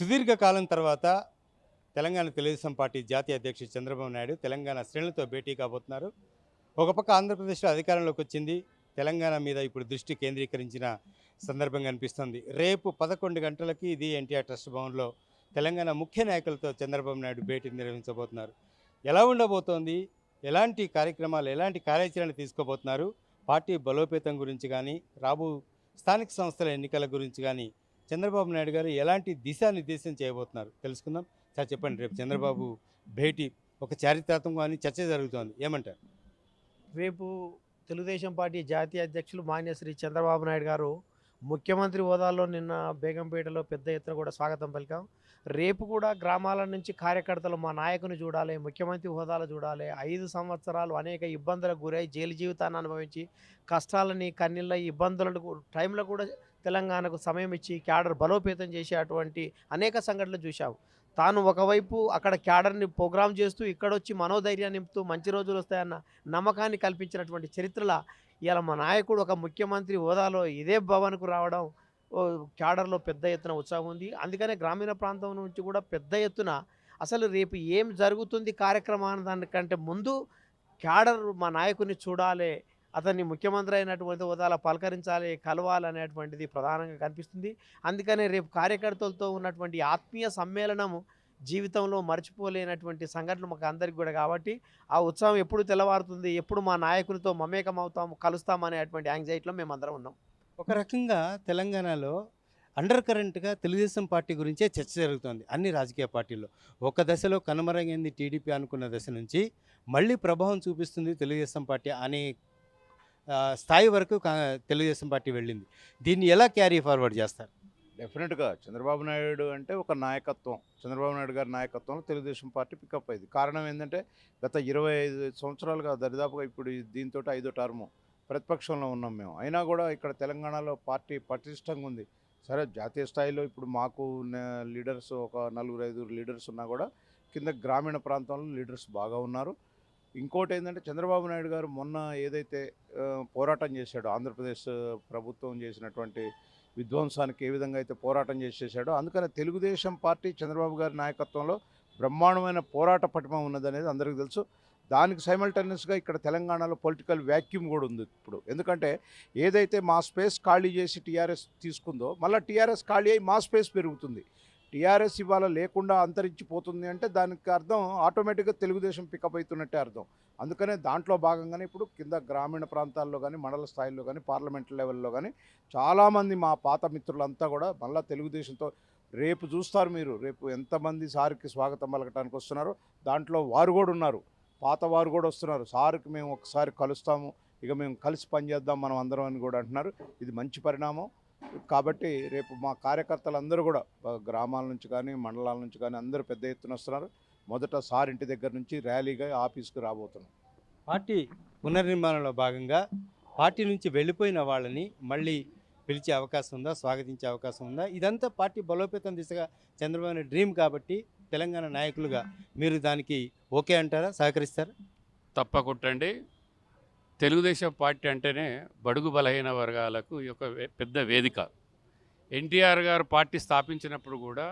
సుదీర్ఘకాలం తర్వాత తెలంగాణ తెలుగుదేశం పార్టీ జాతీయ అధ్యక్షుడు చంద్రబాబు నాయుడు తెలంగాణ శ్రేణులతో భేటీ కాబోతున్నారు. ఒక పక్క ఆంధ్రప్రదేశ్లో అధికారంలోకి వచ్చింది. తెలంగాణ మీద ఇప్పుడు దృష్టి కేంద్రీకరించిన సందర్భం కనిపిస్తుంది రేపు పదకొండు గంటలకి ఇది ఎన్టీఆర్ ట్రస్ట్ భవన్లో తెలంగాణ ముఖ్య నాయకులతో చంద్రబాబు నాయుడు భేటీ నిర్వహించబోతున్నారు. ఎలా ఉండబోతోంది? ఎలాంటి కార్యక్రమాలు ఎలాంటి కార్యాచరణ తీసుకోబోతున్నారు? పార్టీ బలోపేతం గురించి కానీ రాబో స్థానిక సంస్థల ఎన్నికల గురించి కానీ చంద్రబాబు నాయుడు గారు ఎలాంటి దిశానిర్దేశం చేయబోతున్నారు? తెలుసుకుందాం. సార్ చెప్పండి. రేపు చంద్రబాబు భేటీ ఒక చారిత్రాత్మకం అని చర్చ జరుగుతోంది. ఏమంటారు? రేపు తెలుగుదేశం పార్టీ జాతీయ అధ్యక్షులు మాన్య శ్రీ చంద్రబాబు నాయుడు గారు ముఖ్యమంత్రి హోదాలో నిన్న బేగంపేటలో పెద్ద ఎత్తున కూడా స్వాగతం పలికాం. రేపు కూడా గ్రామాల నుంచి కార్యకర్తలు మా నాయకుని చూడాలి ముఖ్యమంత్రి హోదాలో చూడాలి. ఐదు సంవత్సరాలు అనేక ఇబ్బందులకు గురై జైలు జీవితాన్ని అనుభవించి కష్టాలని కన్నీళ్ళ ఇబ్బందులకు టైంలో కూడా తెలంగాణకు సమయం ఇచ్చి క్యాడర్ బలోపేతం చేసే అటువంటి అనేక సంఘటనలు చూశాము. తాను ఒకవైపు అక్కడ క్యాడర్ని ప్రోగ్రామ్ చేస్తూ ఇక్కడొచ్చి మనోధైర్యాన్ని నింపుతూ మంచి రోజులు వస్తాయన్న నమ్మకాన్ని కల్పించినటువంటి చరిత్రల ఇవాళ మా నాయకుడు ఒక ముఖ్యమంత్రి హోదాలో ఇదే భవన్కు రావడం ఓ క్యాడర్లో పెద్ద ఎత్తున ఉత్సాహం ఉంది. అందుకనే గ్రామీణ ప్రాంతం నుంచి కూడా పెద్ద ఎత్తున అసలు రేపు ఏం జరుగుతుంది కార్యక్రమాన్ని దానికంటే ముందు క్యాడర్ మా నాయకుడిని చూడాలి అతన్ని ముఖ్యమంత్రి అయినటువంటి హోదాలో పలకరించాలి కలవాలనేటువంటిది ప్రధానంగా కనిపిస్తుంది. అందుకనే రేపు కార్యకర్తలతో ఉన్నటువంటి ఆత్మీయ సమ్మేళనము జీవితంలో మర్చిపోలేనటువంటి సంఘటన మాకు అందరికి కూడా కాబట్టి ఆ ఉత్సవం ఎప్పుడు తెల్లవారుతుంది ఎప్పుడు మా నాయకులతో మమేకం అవుతాము కలుస్తాం అనేటువంటి యాంగ్జైటీలో మేము అందరం ఉన్నాం. ఒక రకంగా తెలంగాణలో అండర్ కరెంట్గా తెలుగుదేశం పార్టీ గురించే చర్చ జరుగుతోంది అన్ని రాజకీయ పార్టీల్లో. ఒక దశలో కనుమరగింది టీడీపీ అనుకున్న దశ నుంచి మళ్ళీ ప్రభావం చూపిస్తుంది తెలుగుదేశం పార్టీ అనే స్థాయి వరకు తెలుగుదేశం పార్టీ వెళ్ళింది. దీన్ని ఎలా క్యారీ ఫార్వర్డ్ చేస్తారు? డెఫినెట్గా చంద్రబాబు నాయుడు అంటే ఒక నాయకత్వం. చంద్రబాబు నాయుడు గారి నాయకత్వంలో తెలుగుదేశం పార్టీ పికప్ అయింది. కారణం ఏంటంటే గత ఇరవై ఐదు సంవత్సరాలుగా దరిదాపుగా ఇప్పుడు దీంతో ఐదో టర్ము ప్రతిపక్షంలో ఉన్నాం మేము. అయినా కూడా ఇక్కడ తెలంగాణలో పార్టీ పటిష్టంగా ఉంది. సరే జాతీయ స్థాయిలో ఇప్పుడు మాకు ఉన్న లీడర్స్ ఒక నలుగురు ఐదుగురు లీడర్స్ ఉన్నా కూడా కింద గ్రామీణ ప్రాంతంలో లీడర్స్ బాగా ఉన్నారు. ఇంకోటి ఏంటంటే చంద్రబాబు నాయుడు గారు మొన్న ఏదైతే పోరాటం చేశాడో ఆంధ్రప్రదేశ్ ప్రభుత్వం చేసినటువంటి విధ్వంసానికి ఏ విధంగా అయితే పోరాటం చేసేసాడో అందుకని తెలుగుదేశం పార్టీ చంద్రబాబు గారి నాయకత్వంలో బ్రహ్మాండమైన పోరాట పటిమ ఉన్నదనేది అందరికీ తెలుసు. దానికి సైమల్టేనియస్గా ఇక్కడ తెలంగాణలో పొలిటికల్ వ్యాక్యూమ్ కూడా ఉంది ఇప్పుడు. ఎందుకంటే ఏదైతే మా స్పేస్ ఖాళీ చేసి టీఆర్ఎస్ తీసుకుందో మళ్ళీ టీఆర్ఎస్ ఖాళీ అయ్యి మా స్పేస్ పెరుగుతుంది. టీఆర్ఎస్ ఇవాళ లేకుండా అంతరించిపోతుంది అంటే దానికి అర్థం ఆటోమేటిక్గా తెలుగుదేశం పికప్ అవుతున్నట్టే అర్థం. అందుకనే దాంట్లో భాగంగానే ఇప్పుడు కింద గ్రామీణ ప్రాంతాల్లో కానీ మండల స్థాయిలో కానీ పార్లమెంట్ లెవెల్లో కానీ చాలామంది మా పాత మిత్రులంతా కూడా మళ్ళీ తెలుగుదేశంతో రేపు చూస్తారు మీరు. రేపు ఎంతమంది సార్కి స్వాగతం పలకటానికి వస్తున్నారో దాంట్లో వారు కూడా ఉన్నారు. పాత వారు కూడా వస్తున్నారు. సార్కి మేము ఒకసారి కలుస్తాము. ఇక మేము కలిసి పనిచేద్దాం మనం అందరం అని కూడా అంటున్నారు. ఇది మంచి పరిణామం. కాబట్టి రేపు మా కార్యకర్తలందరూ కూడా ఆ, గ్రామాల నుంచి కానీ మండలాల నుంచి కానీ అందరూ పెద్ద ఎత్తున వస్తున్నారు. మొదట సార్ ఇంటి దగ్గర నుంచి ర్యాలీగా ఆఫీస్కి రాబోతున్నాం. పార్టీ పునర్నిర్మాణంలో భాగంగా పార్టీ నుంచి వెళ్ళిపోయిన వాళ్ళని మళ్ళీ పిలిచే అవకాశం ఉందా స్వాగతించే అవకాశం ఉందా? ఇదంతా పార్టీ బలోపేతం దిశగా చంద్రబాబు నాయుడు డ్రీమ్ కాబట్టి తెలంగాణ నాయకులుగా మీరు దానికి ఓకే అంటారా సహకరిస్తారా? తప్పకుంటండి తెలుగుదేశం పార్టీ అంటేనే బడుగు బలహీన వర్గాలకు ఒక పెద్ద వేదిక. ఎన్టీఆర్ గారు పార్టీ స్థాపించినప్పుడు కూడా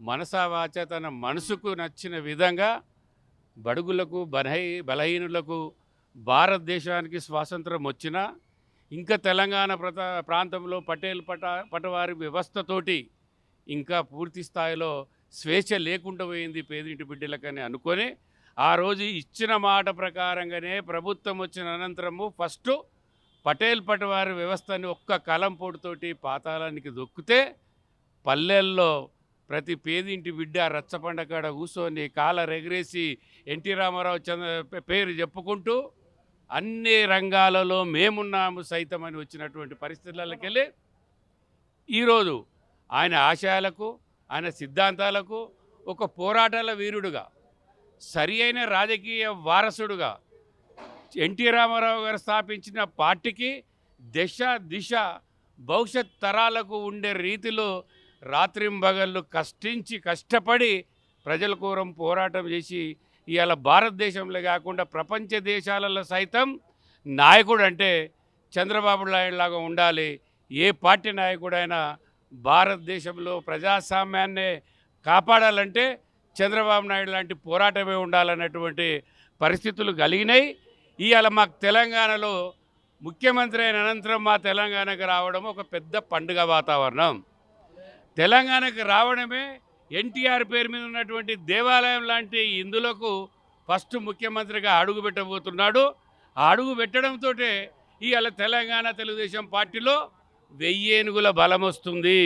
మనసావాచ తన మనసుకు నచ్చిన విధంగా బడుగులకు బలహీ బలహీనులకు భారతదేశానికి స్వాతంత్రం వచ్చినా ఇంకా తెలంగాణ ప్రాంతంలో పటేల్ పట పటవారి వ్యవస్థతోటి ఇంకా పూర్తి స్థాయిలో స్వేచ్ఛ లేకుండా పోయింది పేదింటి బిడ్డలకని అనుకొని ఆ రోజు ఇచ్చిన మాట ప్రకారంగానే ప్రభుత్వం వచ్చిన అనంతరము ఫస్ట్ పటేల్ పటవారి వ్యవస్థని ఒక్క కలం పొడితోటి పాతాళానికి దొక్కితే పల్లెల్లో ప్రతి పేదింటి బిడ్డ రచ్చబండ కాడ కూర్చొని కాల రెగరేసి ఎన్టీ రామారావు చంద్ర పేరు చెప్పుకుంటూ అన్ని రంగాలలో మేమున్నాము సైతం అని వచ్చినటువంటి పరిస్థితులకి వెళ్ళి ఈరోజు ఆయన ఆశయాలకు ఆయన సిద్ధాంతాలకు ఒక పోరాటాల వీరుడుగా సరి అయిన రాజకీయ వారసుడుగా ఎన్టీ రామారావు గారు స్థాపించిన పార్టీకి దశ దిశ భవిష్యత్ తరాలకు ఉండే రీతిలో రాత్రింబగళ్ళు కష్టించి కష్టపడి ప్రజల కోరం పోరాటం చేసి ఇవాళ భారతదేశంలో కాకుండా ప్రపంచ దేశాలలో సైతం నాయకుడు అంటే చంద్రబాబు నాయుడు లాగా ఉండాలి. ఏ పార్టీ నాయకుడైనా భారతదేశంలో ప్రజాస్వామ్యాన్ని కాపాడాలంటే చంద్రబాబు నాయుడు లాంటి పోరాటమే ఉండాలన్నటువంటి పరిస్థితులు కలిగినాయి. ఇవాళ మాకు తెలంగాణలో ముఖ్యమంత్రి అయిన అనంతరం మా తెలంగాణకు రావడం ఒక పెద్ద పండుగ వాతావరణం. తెలంగాణకు రావడమే ఎన్టీఆర్ పేరు మీద ఉన్నటువంటి దేవాలయం లాంటి ఇందులోకు ఫస్ట్ ముఖ్యమంత్రిగా అడుగు పెట్టబోతున్నాడు. ఆ అడుగు పెట్టడంతో ఇవాళ తెలంగాణ తెలుగుదేశం పార్టీలో వెయ్యేనుగుల బలం వస్తుంది.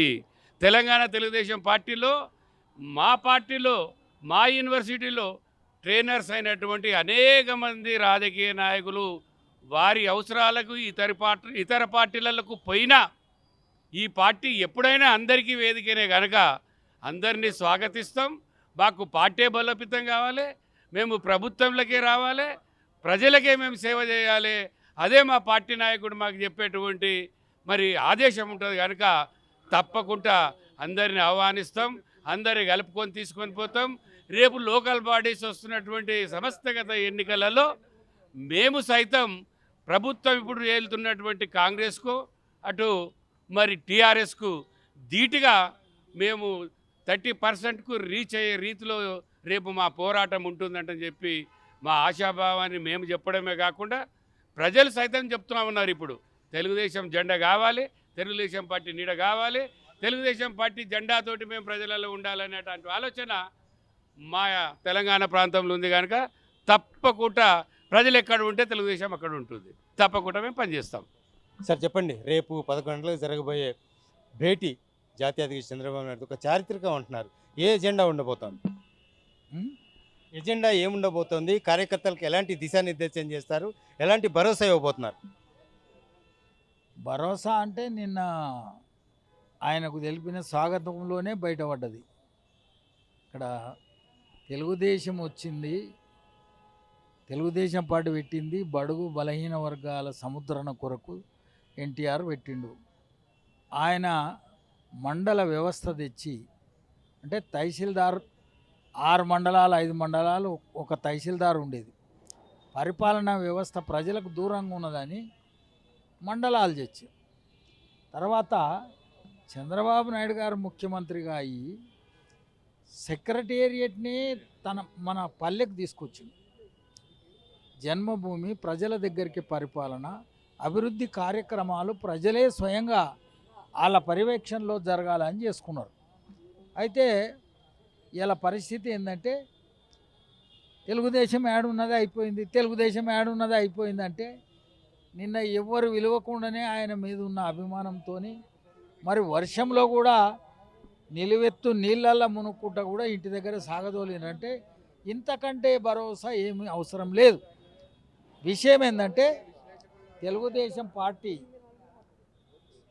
తెలంగాణ తెలుగుదేశం పార్టీలో మా పార్టీలో మా యూనివర్సిటీలో ట్రైనర్స్ అయినటువంటి అనేక మంది రాజకీయ నాయకులు వారి అవసరాలకు ఇతర పార్టీ ఇతర పార్టీలకు పోయినా ఈ పార్టీ ఎప్పుడైనా అందరికీ వేదికనే కనుక అందరినీ స్వాగతిస్తాం. మాకు పార్టీ బలోపేతం కావాలి. మేము ప్రభుత్వంలోకే రావాలి. ప్రజలకే మేము సేవ చేయాలి. అదే మా పార్టీ నాయకుడు మాకు చెప్పేటువంటి మరి ఆదేశం ఉంటుంది కనుక తప్పకుండా అందరిని ఆహ్వానిస్తాం. అందరి కలుపుకొని తీసుకొని పోతాం. రేపు లోకల్ బాడీస్ వస్తున్నటువంటి సమస్తగత ఎన్నికలలో మేము సైతం ప్రభుత్వం ఇప్పుడు ఏలుతున్నటువంటి కాంగ్రెస్కు అటు మరి టీఆర్ఎస్కు ధీటుగా మేము థర్టీ పర్సెంట్కు రీచ్ అయ్యే రీతిలో రేపు మా పోరాటం ఉంటుందంటని చెప్పి మా ఆశాభావాన్ని మేము చెప్పడమే కాకుండా ప్రజలు సైతం చెప్తున్నా ఉన్నారు ఇప్పుడు. తెలుగుదేశం జెండా కావాలి తెలుగుదేశం పార్టీ నీడ కావాలి తెలుగుదేశం పార్టీ జెండాతోటి మేము ప్రజలలో ఉండాలనేటువంటి ఆలోచన మా తెలంగాణ ప్రాంతంలో ఉంది కనుక తప్పకుండా ప్రజలు ఎక్కడ ఉంటే తెలుగుదేశం అక్కడ ఉంటుంది. తప్పకుండా మేము పనిచేస్తాం. సార్ చెప్పండి. రేపు పదకొండు గంటలకు జరగబోయే భేటీ జాతీయ అధ్యక్షుడు చంద్రబాబు నాయుడు ఒక చారిత్రకం అంటున్నారు ఏ ఎజెండా ఉండబోతోంది? ఎజెండా ఏముండబోతోంది? కార్యకర్తలకు ఎలాంటి దిశానిర్దేశం చేస్తారు? ఎలాంటి భరోసా ఇవ్వబోతున్నారు? భరోసా అంటే నిన్న ఆయనకు తెలిపిన స్వాగతంలోనే బయటపడ్డది. ఇక్కడ తెలుగుదేశం వచ్చింది. తెలుగుదేశం పార్టీ పెట్టింది. బడుగు బలహీన వర్గాల సముద్రణ కొరకు ఎన్టీఆర్ పెట్టిండు. ఆయన మండల వ్యవస్థ తెచ్చి అంటే తహసీల్దార్ ఆరు మండలాలు ఐదు మండలాలు ఒక తహసీల్దార్ ఉండేది. పరిపాలనా వ్యవస్థ ప్రజలకు దూరంగా ఉన్నదని మండలాలు తెచ్చి తర్వాత చంద్రబాబు నాయుడు గారు ముఖ్యమంత్రిగా అయ్యి సెక్రటేరియట్నే తన మన పల్లెకు తీసుకొచ్చింది. జన్మభూమి ప్రజల దగ్గరికి పరిపాలన అభివృద్ధి కార్యక్రమాలు ప్రజలే స్వయంగా వాళ్ళ పర్యవేక్షణలో జరగాలని చేసుకున్నారు. అయితే ఇలా పరిస్థితి ఏంటంటే తెలుగుదేశం యాడున్నది అయిపోయింది తెలుగుదేశం యాడున్నది అయిపోయిందంటే నిన్న ఎవ్వరు విలువకుండానే ఆయన మీద ఉన్న అభిమానంతో మరి వర్షంలో కూడా నిలువెత్తు నీళ్ళల్లో మునుక్కుంటా కూడా ఇంటి దగ్గర సాగదోలినంటే ఇంతకంటే భరోసా ఏమీ అవసరం లేదు. విషయం ఏంటంటే తెలుగుదేశం పార్టీ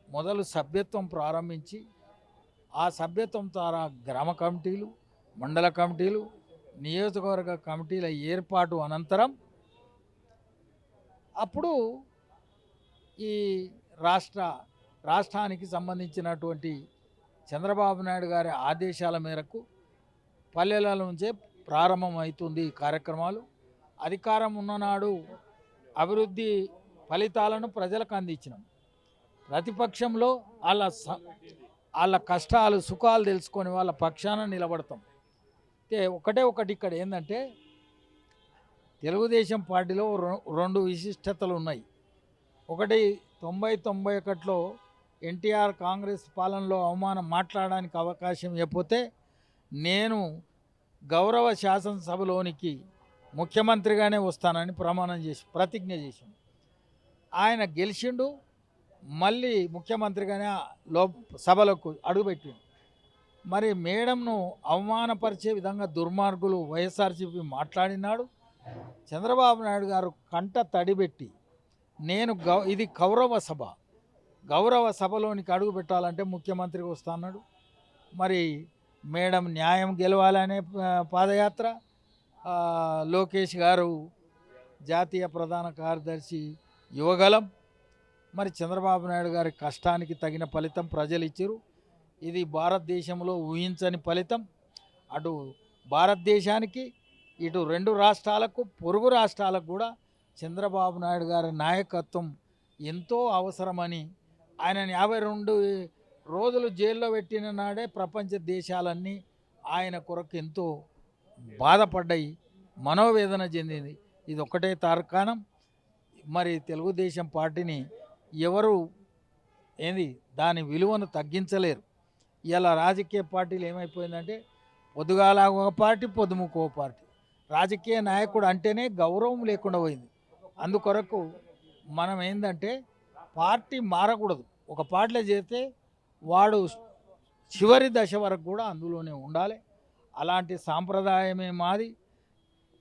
మొదలు సభ్యత్వం ప్రారంభించి ఆ సభ్యత్వం ద్వారా గ్రామ కమిటీలు మండల కమిటీలు నియోజకవర్గ కమిటీల ఏర్పాటు అనంతరం అప్పుడు ఈ రాష్ట్ర రాష్ట్రానికి సంబంధించినటువంటి చంద్రబాబు నాయుడు గారి ఆదేశాల మేరకు పల్లెల నుంచే ప్రారంభమవుతుంది ఈ కార్యక్రమాలు. అధికారం ఉన్ననాడు అభివృద్ధి ఫలితాలను ప్రజలకు అందించినాం. ప్రతిపక్షంలో వాళ్ళ స- వాళ్ళ కష్టాలు సుఖాలు తెలుసుకొని వాళ్ళ పక్షాన నిలబడతాం. అయితే ఒకటే ఒకటి ఇక్కడ ఏంటంటే తెలుగుదేశం పార్టీలో రెండు విశిష్టతలు ఉన్నాయి. ఒకటి తొంభై తొంభై ఒకటిలో ఎన్టీఆర్ కాంగ్రెస్ పాలనలో అవమానం మాట్లాడడానికి అవకాశం ఇవ్వకపోతే నేను గౌరవ శాసనసభలోనికి ముఖ్యమంత్రిగానే వస్తానని ప్రమాణం చేసి ప్రతిజ్ఞ చేశాను. ఆయన గెలిచిండు మళ్ళీ ముఖ్యమంత్రిగానే లో సభలకు అడుగుపెట్టిండు. మరి మేడంను అవమానపరిచే విధంగా దుర్మార్గులు వైఎస్ఆర్సీపీ మాట్లాడినాడు. చంద్రబాబు నాయుడు గారు కంట తడిబెట్టి నేను గౌ ఇది గౌరవ సభ. గౌరవ సభలోనికి అడుగు పెట్టాలంటే ముఖ్యమంత్రికి వస్తాన్నాడు మరి మేడం న్యాయం గెలవాలనే పాదయాత్ర లోకేష్ గారు జాతీయ ప్రధాన కార్యదర్శి యువగలం. మరి చంద్రబాబు నాయుడు గారి కష్టానికి తగిన ఫలితం ప్రజలు ఇచ్చారు ఇది భారతదేశంలో ఊహించని ఫలితం. అటు భారతదేశానికి ఇటు రెండు రాష్ట్రాలకు పొరుగు రాష్ట్రాలకు కూడా చంద్రబాబు నాయుడు గారి నాయకత్వం ఎంతో అవసరమని ఆయన యాభై రెండు రోజులు జైల్లో పెట్టిన నాడే ప్రపంచ దేశాలన్నీ ఆయన కొరకు ఎంతో బాధపడ్డాయి మనోవేదన చెందింది. ఇది ఒక్కటే తార్కాణం. మరి తెలుగుదేశం పార్టీని ఎవరు ఏంది దాని విలువను తగ్గించలేరు. ఇలా రాజకీయ పార్టీలు ఏమైపోయిందంటే పొద్దుగాల ఒక పార్టీ పొద్దుముకో పార్టీ. రాజకీయ నాయకుడు అంటేనే గౌరవం లేకుండా పోయింది. అందుకొరకు మనం ఏంటంటే పార్టీ మారకూడదు. ఒక పార్టీలో చేస్తే వాడు చివరి దశ వరకు కూడా అందులోనే ఉండాలి. అలాంటి సాంప్రదాయమే మాది.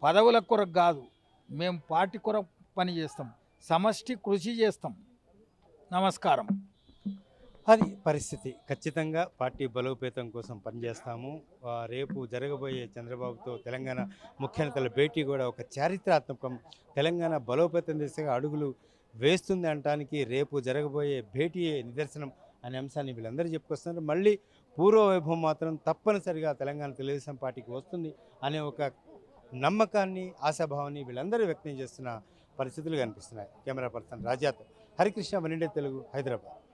పదవుల కొరకు కాదు. మేము పార్టీ కొరకు పని చేస్తాం. సమష్టి కృషి చేస్తాం. నమస్కారం. అది పరిస్థితి. ఖచ్చితంగా పార్టీ బలోపేతం కోసం పనిచేస్తాము. రేపు జరగబోయే చంద్రబాబుతో తెలంగాణ ముఖ్య నేతల భేటీ కూడా ఒక చారిత్రాత్మకం. తెలంగాణ బలోపేతం దిశగా అడుగులు వేస్తుంది అనటానికి రేపు జరగబోయే భేటీ నిదర్శనం అనే అంశాన్ని వీళ్ళందరూ చెప్పుకొస్తున్నారు. మళ్ళీ పూర్వ వైభవం మాత్రం తప్పనిసరిగా తెలంగాణ తెలుగుదేశం పార్టీకి వస్తుంది అనే ఒక నమ్మకాన్ని ఆశాభావాన్ని వీళ్ళందరూ వ్యక్తం చేస్తున్న పరిస్థితులు కనిపిస్తున్నాయి. Camera person Rajat. హరికృష్ణ వనిడే తెలుగు హైదరాబాద్.